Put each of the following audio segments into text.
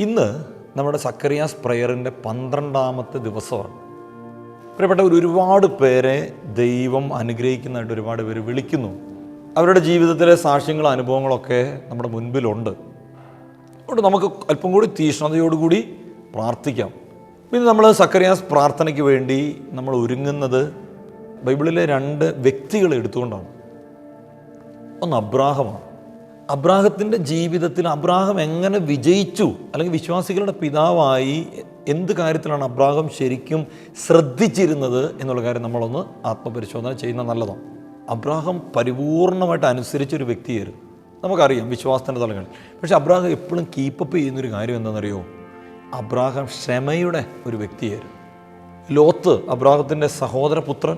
ഇന്ന് നമ്മുടെ സക്കറിയാസ് പ്രയറിന്റെ പന്ത്രണ്ടാമത്തെ ദിവസമാണ്. പ്രിയപ്പെട്ട ഒരുപാട് പേരെ ദൈവം അനുഗ്രഹിക്കുന്നതായിട്ട് ഒരുപാട് പേര് വിളിക്കുന്നു. അവരുടെ ജീവിതത്തിലെ സാക്ഷ്യങ്ങളും അനുഭവങ്ങളൊക്കെ നമ്മുടെ മുൻപിലുണ്ട്. അതുകൊണ്ട് നമുക്ക് അല്പം കൂടി തീഷ്ണതയോടുകൂടി പ്രാർത്ഥിക്കാം. പിന്നെ നമ്മൾ സക്കറിയാസ് പ്രാർത്ഥനയ്ക്ക് വേണ്ടി നമ്മൾ ഒരുങ്ങുന്നത് ബൈബിളിലെ രണ്ട് വ്യക്തികളെ എടുത്തുകൊണ്ടാണ്. ഒന്ന് അബ്രാഹമാണ്. അബ്രാഹത്തിന്റെ ജീവിതത്തിൽ അബ്രാഹം എങ്ങനെ വിജയിച്ചു? അല്ലെങ്കിൽ വിശ്വാസികളുടെ പിതാവായി എന്ത് കാര്യത്തിലാണ് അബ്രാഹം ശരിക്കും ശ്രദ്ധിച്ചിരുന്നത് എന്നുള്ള കാര്യം നമ്മളൊന്ന് ആത്മപരിശോധന ചെയ്യുന്ന നല്ലതാണ് അബ്രാഹം പരിപൂർണമായിട്ട് അനുസരിച്ചൊരു വ്യക്തിയായിരുന്നു. നമുക്കറിയാം വിശ്വാസത്തിന്റെ തലങ്ങളിൽ. പക്ഷേ അബ്രാഹം എപ്പോഴും കീപ്പപ്പ് ചെയ്യുന്നൊരു കാര്യം എന്താണെന്നറിയോ? അബ്രാഹം ക്ഷമയുടെ ഒരു വ്യക്തിയായിരുന്നു. ലോത്ത് അബ്രാഹത്തിന്റെ സഹോദരപുത്രൻ.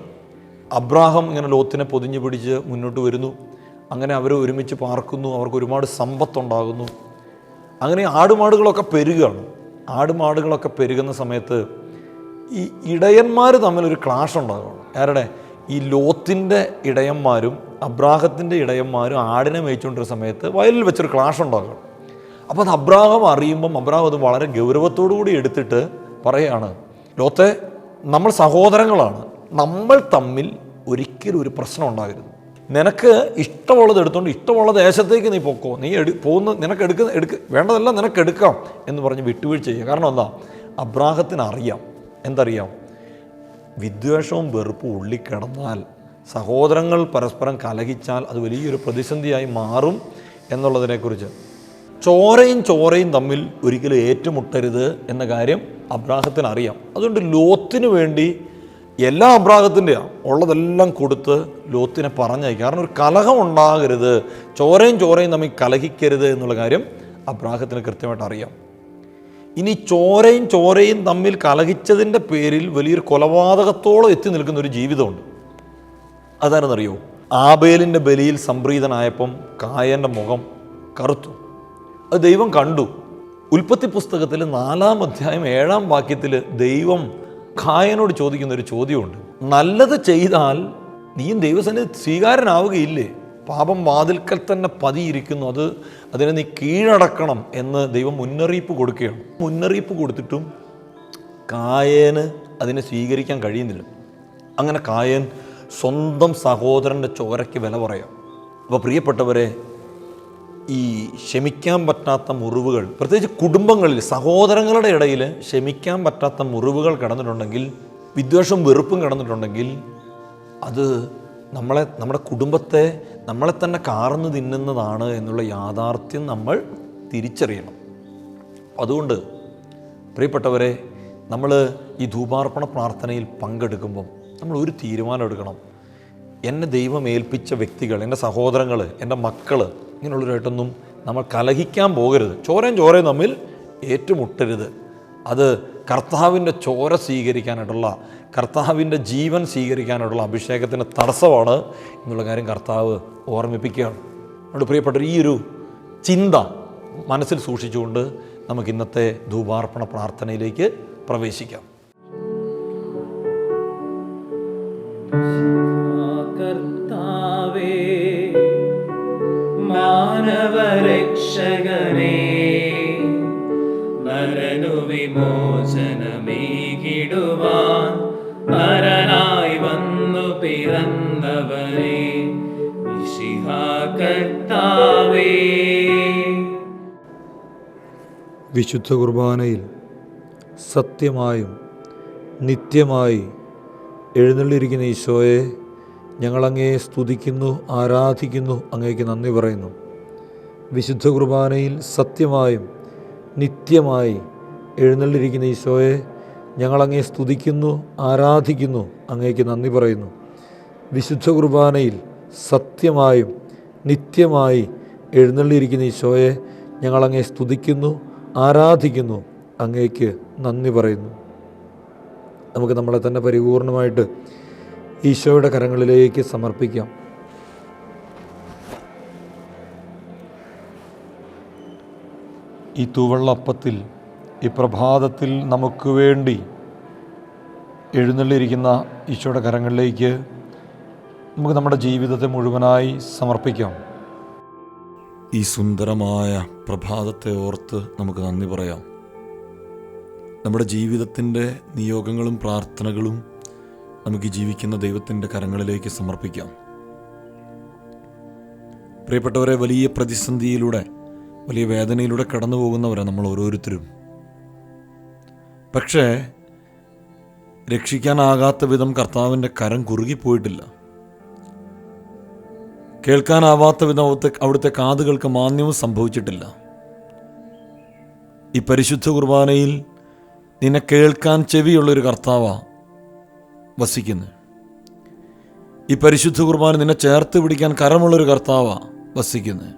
അബ്രാഹം ഇങ്ങനെ ലോത്തിനെ പൊതിഞ്ഞു പിടിച്ച് മുന്നോട്ട് വരുന്നു. അങ്ങനെ അവർ ഒരുമിച്ച് പാർക്കുന്നു അവർക്ക് ഒരുപാട് സമ്പത്തുണ്ടാകുന്നു. അങ്ങനെ ആടുമാടുകളൊക്കെ പെരുകയാണ് ആടുമാടുകളൊക്കെ പെരുകുന്ന സമയത്ത് ഈ ഇടയന്മാർ തമ്മിലൊരു ക്ലാഷ് ഉണ്ടാകുകയാണ് ആരുടെ? ഈ ലോത്തിന്റെ ഇടയന്മാരും അബ്രാഹത്തിന്റെ ഇടയന്മാരും ആടിനെ മേയിച്ചുകൊണ്ടിരുന്ന സമയത്ത് വയലിൽ വെച്ചൊരു ക്ലാഷ് ഉണ്ടാകുകയാണ് അപ്പോൾ അത് അബ്രാഹം അറിയുമ്പം അബ്രാഹം അത് വളരെ ഗൗരവത്തോടു കൂടി എടുത്തിട്ട് പറയുകയാണ് ലോത്തെ നമ്മൾ സഹോദരങ്ങളാണ്. നമ്മൾ തമ്മിൽ ഒരിക്കലും ഒരു പ്രശ്നം ഉണ്ടാകരുത്. നിനക്ക് ഇഷ്ടമുള്ളത് എടുത്തുകൊണ്ട് ഇഷ്ടമുള്ള ദേശത്തേക്ക് നീ പൊക്കോ. നീ എടു പോകുന്ന നിനക്ക് എടുക്കുന്ന എടുക്ക വേണ്ടതെല്ലാം നിനക്ക് എടുക്കാം എന്ന് പറഞ്ഞ് വിട്ടുവീഴ്ച ചെയ്യുക. കാരണം എന്താ? അബ്രാഹത്തിന് അറിയാം എന്തറിയാം? വിദ്വേഷവും വെറുപ്പും ഉള്ളിക്കിടന്നാൽ സഹോദരങ്ങൾ പരസ്പരം കലഹിച്ചാൽ അത് വലിയൊരു പ്രതിസന്ധിയായി മാറും എന്നുള്ളതിനെക്കുറിച്ച്. ചോരയും ചോരയും തമ്മിൽ ഒരിക്കലും ഏറ്റുമുട്ടരുത് എന്ന കാര്യം അബ്രാഹത്തിന് അറിയാം അതുകൊണ്ട് ലോത്തിന് വേണ്ടി എല്ലാ അബ്രാഹത്തിന്റെയാണ് ഉള്ളതെല്ലാം കൊടുത്ത് ലോത്തിനെ പറഞ്ഞയക്കുക. കാരണം ഒരു കലഹം ഉണ്ടാകരുത്. ചോരയും ചോരയും തമ്മിൽ കലഹിക്കരുത് എന്നുള്ള കാര്യം അബ്രാഹത്തിന് കൃത്യമായിട്ട് അറിയാം. ഇനി ചോരയും ചോരയും തമ്മിൽ കലഹിച്ചതിന്റെ പേരിൽ വലിയൊരു കൊലപാതകത്തോളം എത്തി നിൽക്കുന്ന ഒരു ജീവിതമുണ്ട്. അതാരെന്നറിയോ ആബേലിന്റെ ബലിയിൽ സംപ്രീതനായപ്പം കായന്റെ മുഖം കറുത്തു. അത് ദൈവം കണ്ടു. ഉൽപ്പത്തി പുസ്തകത്തിൽ നാലാം അധ്യായം ഏഴാം വാക്യത്തിൽ ദൈവം കായനോട് ചോദിക്കുന്ന ഒരു ചോദ്യമുണ്ട്. നല്ലത് ചെയ്താൽ നീയും ദൈവസന്നിധി സ്വീകാരനാവുകയില്ലേ? പാപം വാതിൽക്കൽ തന്നെ പതിയിരിക്കുന്നു. അത് അതിനെ നീ കീഴടക്കണം എന്ന് ദൈവം മുന്നറിയിപ്പ് കൊടുക്കുകയാണ്. മുന്നറിയിപ്പ് കൊടുത്തിട്ടും കായന് അതിനെ സ്വീകരിക്കാൻ കഴിയുന്നില്ല. അങ്ങനെ കായൻ സ്വന്തം സഹോദരന്റെ ചോരയ്ക്ക് വില പറയാം. അപ്പോൾ പ്രിയപ്പെട്ടവരെ ഈ ക്ഷമിക്കാൻ പറ്റാത്ത മുറിവുകൾ പ്രത്യേകിച്ച് കുടുംബങ്ങളിൽ സഹോദരങ്ങളുടെ ഇടയിൽ ക്ഷമിക്കാൻ പറ്റാത്ത മുറിവുകൾ കിടന്നിട്ടുണ്ടെങ്കിൽ വിദ്വേഷവും വെറുപ്പും കിടന്നിട്ടുണ്ടെങ്കിൽ അത് നമ്മളെ നമ്മുടെ കുടുംബത്തെ നമ്മളെ തന്നെ കാർന്നു തിന്നുന്നതാണ് എന്നുള്ള യാഥാർത്ഥ്യം നമ്മൾ തിരിച്ചറിയണം. അതുകൊണ്ട് പ്രിയപ്പെട്ടവരെ നമ്മൾ ഈ ധൂപാർപ്പണ പ്രാർത്ഥനയിൽ പങ്കെടുക്കുമ്പം നമ്മൾ ഒരു തീരുമാനം എടുക്കണം. എന്നെ ദൈവം ഏൽപ്പിച്ച വ്യക്തികൾ എന്റെ സഹോദരങ്ങൾ എന്റെ മക്കൾ ഇങ്ങനെയുള്ളവരായിട്ടൊന്നും നമ്മൾ കലഹിക്കാൻ പോകരുത്. ചോരയും ചോരയും തമ്മിൽ ഏറ്റുമുട്ടരുത്. അത് കർത്താവിന്റെ ചോര സ്വീകരിക്കാനായിട്ടുള്ള കർത്താവിന്റെ ജീവൻ സ്വീകരിക്കാനായിട്ടുള്ള അഭിഷേകത്തിന്റെ തടസ്സമാണ് എന്നുള്ള കാര്യം കർത്താവ് ഓർമ്മിപ്പിക്കുകയാണ്. അതുകൊണ്ട് പ്രിയപ്പെട്ട ഈ ഒരു ചിന്ത മനസ്സിൽ സൂക്ഷിച്ചുകൊണ്ട് നമുക്ക് ഇന്നത്തെ ധൂപാർപ്പണ പ്രാർത്ഥനയിലേക്ക് പ്രവേശിക്കാം. വിശുദ്ധ കുർബാനയിൽ സത്യമായും നിത്യമായി എഴുന്നള്ളിരിക്കുന്ന ഈശോയെ ഞങ്ങളങ്ങേ സ്തുതിക്കുന്നു ആരാധിക്കുന്നു അങ്ങേക്ക് നന്ദി പറയുന്നു. വിശുദ്ധ കുർബാനയിൽ സത്യമായും നിത്യമായി എഴുന്നള്ളിരിക്കുന്ന ഈശോയെ ഞങ്ങളങ്ങേ സ്തുതിക്കുന്നു ആരാധിക്കുന്നു അങ്ങേക്ക് നന്ദി പറയുന്നു. വിശുദ്ധ കുർബാനയിൽ സത്യമായും നിത്യമായി എഴുന്നള്ളിയിരിക്കുന്ന ഈശോയെ ഞങ്ങളങ്ങേ സ്തുതിക്കുന്നു ആരാധിക്കുന്നു അങ്ങേക്ക് നന്ദി പറയുന്നു. നമുക്ക് നമ്മളെ തന്നെ പരിപൂർണമായിട്ട് ഈശോയുടെ കരങ്ങളിലേക്ക് സമർപ്പിക്കാം. ഈ തൂവള്ളപ്പത്തിൽ ഈ പ്രഭാതത്തിൽ നമുക്ക് വേണ്ടി എഴുന്നള്ളിയിരിക്കുന്ന ഈശോയുടെ കരങ്ങളിലേക്ക് നമുക്ക് നമ്മുടെ ജീവിതത്തെ മുഴുവനായി സമർപ്പിക്കാം. ഈ സുന്ദരമായ പ്രഭാതത്തെ ഓർത്ത് നമുക്ക് നന്ദി പറയാം. നമ്മുടെ ജീവിതത്തിന്റെ നിയോഗങ്ങളും പ്രാർത്ഥനകളും നമുക്ക് ജീവിക്കുന്ന ദൈവത്തിന്റെ കരങ്ങളിലേക്ക് സമർപ്പിക്കാം. പ്രിയപ്പെട്ടവരെ വലിയ പ്രതിസന്ധിയിലൂടെ വലിയ വേദനയിലൂടെ കടന്നു പോകുന്നവരാണ് നമ്മൾ ഓരോരുത്തരും. പക്ഷേ രക്ഷിക്കാനാകാത്ത വിധം കർത്താവിന്റെ കരം കുറുകിപ്പോയിട്ടില്ല. കേൾക്കാനാവാത്ത വിധം അവിടുത്തെ അവിടുത്തെ കാതുകൾക്ക് മാന്യവും സംഭവിച്ചിട്ടില്ല. ഈ പരിശുദ്ധ കുർബാനയിൽ നിന്നെ കേൾക്കാൻ ചെവിയുള്ളൊരു കർത്താവാ. വസിക്കുന്നത് ഈ പരിശുദ്ധ കുർബാന നിന്നെ ചേർത്ത് പിടിക്കാൻ കരമുള്ളൊരു കർത്താവ വസിക്കുന്നത്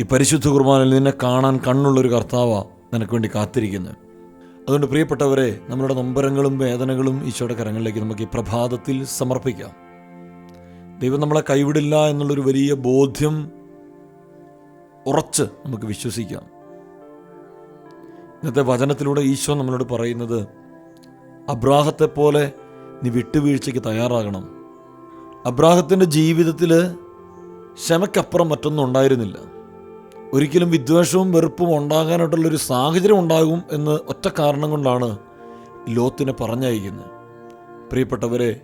ഈ പരിശുദ്ധ കുർബാനയിൽ നിന്നെ കാണാൻ കണ്ണുള്ളൊരു കർത്താവ നിനക്ക് വേണ്ടി കാത്തിരിക്കുന്നത് അതുകൊണ്ട് പ്രിയപ്പെട്ടവരെ നമ്മളുടെ നൊമ്പരങ്ങളും വേദനകളും ഈശോയുടെ കരങ്ങളിലേക്ക് നമുക്ക് ഈ പ്രഭാതത്തിൽ സമർപ്പിക്കാം. ദൈവം നമ്മളെ കൈവിടില്ല എന്നുള്ളൊരു വലിയ ബോധ്യം ഉറച്ച് നമുക്ക് വിശ്വസിക്കാം. ഇന്നത്തെ വചനത്തിലൂടെ ഈശോ നമ്മളോട് പറയുന്നത് അബ്രാഹത്തെ പോലെ നീ വിട്ടുവീഴ്ചയ്ക്ക് തയ്യാറാകണം. അബ്രാഹത്തിന്റെ ജീവിതത്തിൽ ക്ഷമയ്ക്കപ്പുറം മറ്റൊന്നും ഉണ്ടായിരുന്നില്ല. ഒരിക്കലും വിദ്വേഷവും വെറുപ്പും ഉണ്ടാകാനായിട്ടുള്ളൊരു സാഹചര്യം ഉണ്ടാകും എന്ന് ഒറ്റ കാരണം കൊണ്ടാണ് ലോത്തിനെ പറഞ്ഞയക്കുന്നത്. പ്രിയപ്പെട്ടവരെ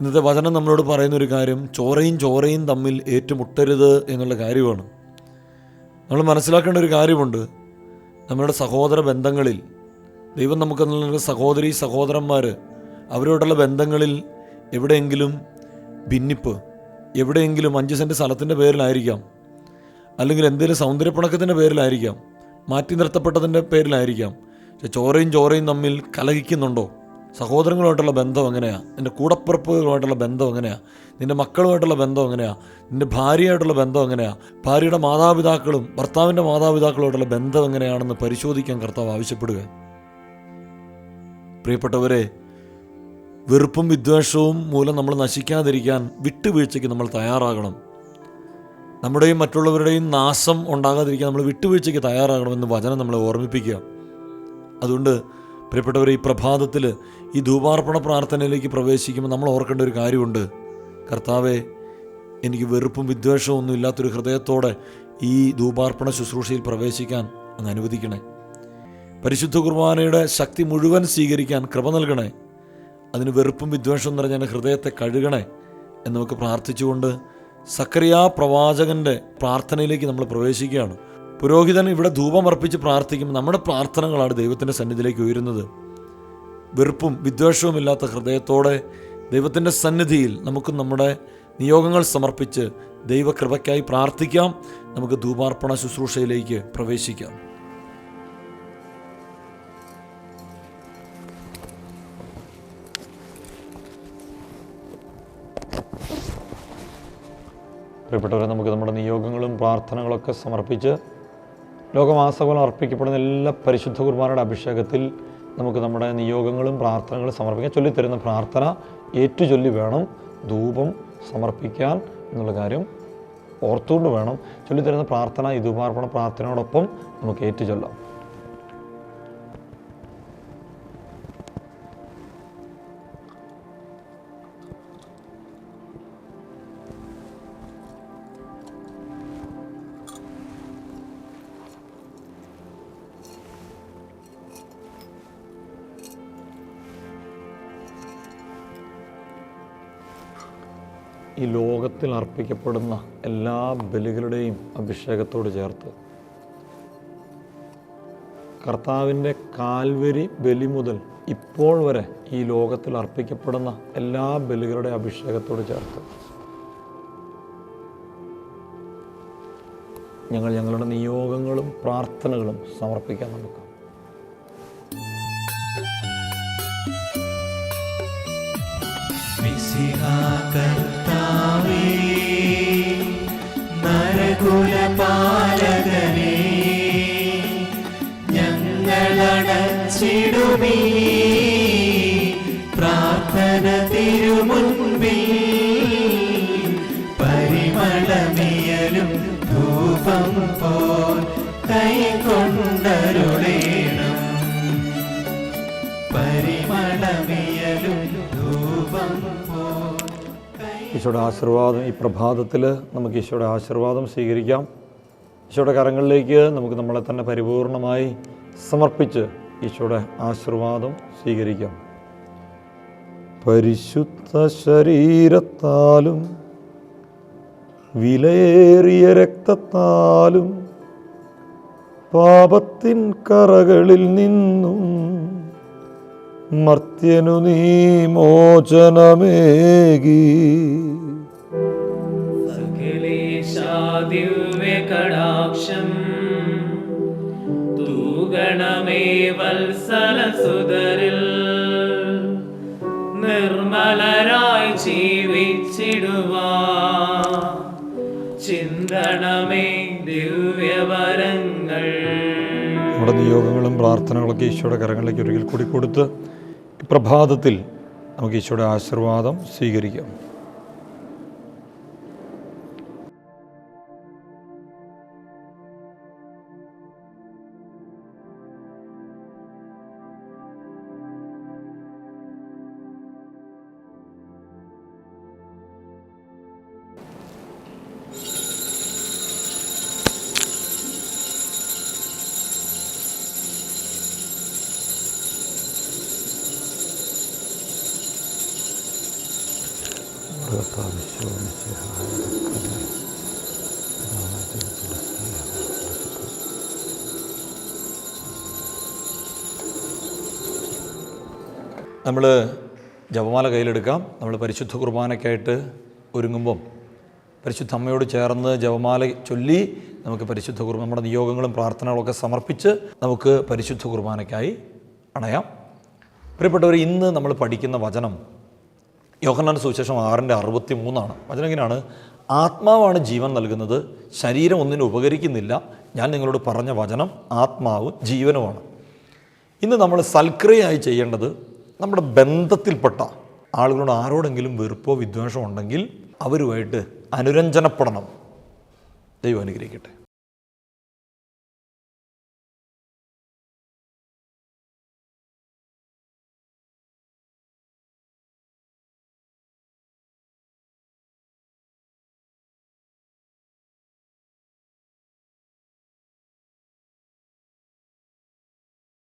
ഇന്നത്തെ വചനം നമ്മളോട് പറയുന്ന ഒരു കാര്യം ചോരയും ചോരയും തമ്മിൽ ഏറ്റുമുട്ടരുത് എന്നുള്ള കാര്യമാണ്. നമ്മൾ മനസ്സിലാക്കേണ്ട ഒരു കാര്യമുണ്ട്. നമ്മുടെ സഹോദര ബന്ധങ്ങളിൽ ദൈവം നമുക്ക് സഹോദരി സഹോദരന്മാർ അവരോടുള്ള ബന്ധങ്ങളിൽ എവിടെയെങ്കിലും ഭിന്നിപ്പ് എവിടെയെങ്കിലും അഞ്ച് സെന്റ് സ്ഥലത്തിന്റെ പേരിലായിരിക്കാം. അല്ലെങ്കിൽ എന്തെങ്കിലും സൗന്ദര്യപ്പണക്കത്തിന്റെ പേരിലായിരിക്കാം. മാറ്റി നിർത്തപ്പെട്ടതിന്റെ പേരിലായിരിക്കാം. പക്ഷെ ചോരയും ചോരയും തമ്മിൽ കലഹിക്കുന്നുണ്ടോ? സഹോദരങ്ങളുമായിട്ടുള്ള ബന്ധം എങ്ങനെയാണ് നിന്റെ കൂടപ്പിറപ്പുകളുമായിട്ടുള്ള ബന്ധം എങ്ങനെയാണ് നിന്റെ മക്കളുമായിട്ടുള്ള ബന്ധം എങ്ങനെയാണ് നിന്റെ ഭാര്യയായിട്ടുള്ള ബന്ധം എങ്ങനെയാണ് ഭാര്യയുടെ മാതാപിതാക്കളും ഭർത്താവിന്റെ മാതാപിതാക്കളുമായിട്ടുള്ള ബന്ധം എങ്ങനെയാണെന്ന് പരിശോധിക്കാൻ കർത്താവ് ആവശ്യപ്പെടുക. പ്രിയപ്പെട്ടവരെ വെറുപ്പും വിദ്വേഷവും മൂലം നമ്മൾ നശിക്കാതിരിക്കാൻ വിട്ടുവീഴ്ചയ്ക്ക് നമ്മൾ തയ്യാറാകണം. നമ്മുടെയും മറ്റുള്ളവരുടെയും നാശം ഉണ്ടാകാതിരിക്കാൻ നമ്മൾ വിട്ടുവീഴ്ചയ്ക്ക് തയ്യാറാകണമെന്ന് വചനം നമ്മളെ ഓർമ്മിപ്പിക്കുക. അതുകൊണ്ട് പ്രിയപ്പെട്ടവരെ ഈ പ്രഭാതത്തിൽ ഈ ധൂപാർപ്പണ പ്രാർത്ഥനയിലേക്ക് പ്രവേശിക്കുമ്പോൾ നമ്മൾ ഓർക്കേണ്ട ഒരു കാര്യമുണ്ട്. കർത്താവെ എനിക്ക് വെറുപ്പും വിദ്വേഷവും ഒന്നും ഇല്ലാത്തൊരു ഹൃദയത്തോടെ ഈ ധൂപാർപ്പണ ശുശ്രൂഷയിൽ പ്രവേശിക്കാൻ അങ്ങ് അനുവദിക്കണേ. പരിശുദ്ധ കുർബാനയുടെ ശക്തി മുഴുവൻ സ്വീകരിക്കാൻ കൃപ നൽകണേ. അതിന് വെറുപ്പും വിദ്വേഷവും നിറഞ്ഞ ഹൃദയത്തെ കഴുകണേ എന്ന് നമുക്ക് പ്രാർത്ഥിച്ചുകൊണ്ട് സക്കറിയ പ്രവാചകന്റെ പ്രാർത്ഥനയിലേക്ക് നമ്മൾ പ്രവേശിക്കുകയാണ്. പുരോഹിതൻ ഇവിടെ ധൂപം അർപ്പിച്ച് പ്രാർത്ഥിക്കുമ്പോൾ നമ്മുടെ പ്രാർത്ഥനകളാണ് ദൈവത്തിന്റെ സന്നിധിയിലേക്ക് ഉയരുന്നത്. വെറുപ്പും വിദ്വേഷവും ഇല്ലാത്ത ഹൃദയത്തോടെ ദൈവത്തിന്റെ സന്നിധിയിൽ നമുക്ക് നമ്മുടെ നിയോഗങ്ങൾ സമർപ്പിച്ച് ദൈവകൃപയ്ക്കായി പ്രാർത്ഥിക്കാം. നമുക്ക് ധൂപാർപ്പണ ശുശ്രൂഷയിലേക്ക് പ്രവേശിക്കാം. പ്രിയപ്പെട്ടവരെ നമുക്ക് നമ്മുടെ നിയോഗങ്ങളും പ്രാർത്ഥനകളൊക്കെ സമർപ്പിച്ച് ലോകമാസകോലം അർപ്പിക്കപ്പെടുന്ന എല്ലാ പരിശുദ്ധ കുർബാനയുടെ അഭിഷേകത്തിൽ നമുക്ക് നമ്മുടെ നിയോഗങ്ങളും പ്രാർത്ഥനകളും സമർപ്പിക്കാൻ ചൊല്ലിത്തരുന്ന പ്രാർത്ഥന ഏറ്റുചൊല്ലി വേണം. ധൂപം സമർപ്പിക്കാൻ എന്നുള്ള കാര്യം ഓർത്തുകൊണ്ട് വേണം. ചൊല്ലിത്തരുന്ന പ്രാർത്ഥന ഈ ധൂപാർപ്പണ പ്രാർത്ഥനയോടൊപ്പം നമുക്ക് ഏറ്റുചൊല്ലാം. ഈ ലോകത്തിൽ അർപ്പിക്കപ്പെടുന്ന എല്ലാ ബലികളുടെയും അഭിഷേകത്തോട് ചേർത്ത് കർത്താവിന്റെ കാൽവരി ബലി മുതൽ ഇപ്പോൾ വരെ ഈ ലോകത്തിൽ അർപ്പിക്കപ്പെടുന്ന എല്ലാ ബലികളുടെ അഭിഷേകത്തോട് ചേർത്ത് ഞങ്ങൾ ഞങ്ങളുടെ നിയോഗങ്ങളും പ്രാർത്ഥനകളും സമർപ്പിക്കാൻ നമുക്ക്. കർത്താവേ നരകുലപാലകനേ ഞങ്ങളടച്ചിടുമീ. പ്രാർത്ഥന തിരുമുൻപിൽ പരിമളമിയലും ധൂപം പോൽ കൈകൊണ്ടരുളേണം. പരിമളമിയലും ധൂപം പോൽ ഈശോയുടെ ആശീർവാദം ഈ പ്രഭാതത്തിൽ നമുക്ക് ഈശോയുടെ ആശീർവാദം സ്വീകരിക്കാം. ഈശോയുടെ കരങ്ങളിലേക്ക് നമുക്ക് നമ്മളെ തന്നെ പരിപൂർണമായി സമർപ്പിച്ച് ഈശോയുടെ ആശീർവാദം സ്വീകരിക്കാം. പരിശുദ്ധ ശരീരത്താലും വിലയേറിയ രക്തത്താലും പാപത്തിൻ കറകളിൽ നിന്നും മർത്യനു നീ മോചനമേകി. ദിവ്യകടാക്ഷം തൂഗണമേ വത്സലസുതരിൽ നിർമ്മലരായി ജീവിച്ചിടുവാ. ചിന്തണമേ ദിവ്യവരങ്ങൾ. നമ്മുടെ നിയോഗങ്ങളും പ്രാർത്ഥനകളൊക്കെ ഈശോയുടെ കരങ്ങളിലേക്ക് ഒരിക്കൽ കൂടി കൊടുത്ത് പ്രഭാതത്തിൽ നമുക്ക് ഈശോയുടെ ആശീർവാദം സ്വീകരിക്കാം. നമ്മൾ ജപമാല കയ്യിലെടുക്കാം. നമ്മൾ പരിശുദ്ധ കുർബാനയ്ക്കായിട്ട് ഒരുങ്ങുമ്പം പരിശുദ്ധ അമ്മയോട് ചേർന്ന് ജപമാല ചൊല്ലി നമുക്ക് പരിശുദ്ധ കുർബാന നമ്മുടെ നിയോഗങ്ങളും പ്രാർത്ഥനകളൊക്കെ സമർപ്പിച്ച് നമുക്ക് പരിശുദ്ധ കുർബാനയ്ക്കായി അണയാം. പ്രിയപ്പെട്ടവർ ഇന്ന് നമ്മൾ പഠിക്കുന്ന വചനം യോഹന്നാൻ സുവിശേഷം ആറിന്റെ അറുപത്തി മൂന്നാണ് വചനം ഇങ്ങനെയാണ് ആത്മാവാണ് ജീവൻ നൽകുന്നത് ശരീരം ഒന്നിനും ഉപകരിക്കുന്നില്ല. ഞാൻ നിങ്ങളോട് പറഞ്ഞ വചനം ആത്മാവ് ജീവനുമാണ്. ഇന്ന് നമ്മൾ സൽക്രിയയായി ചെയ്യേണ്ടത് നമ്മുടെ ബന്ധത്തിൽപ്പെട്ട ആളുകളോട് ആരോടെങ്കിലും വെറുപ്പോ വിദ്വേഷമോ ഉണ്ടെങ്കിൽ അവരുമായിട്ട് അനുരഞ്ജനപ്പെടണം. ദൈവം അനുഗ്രഹിക്കട്ടെ.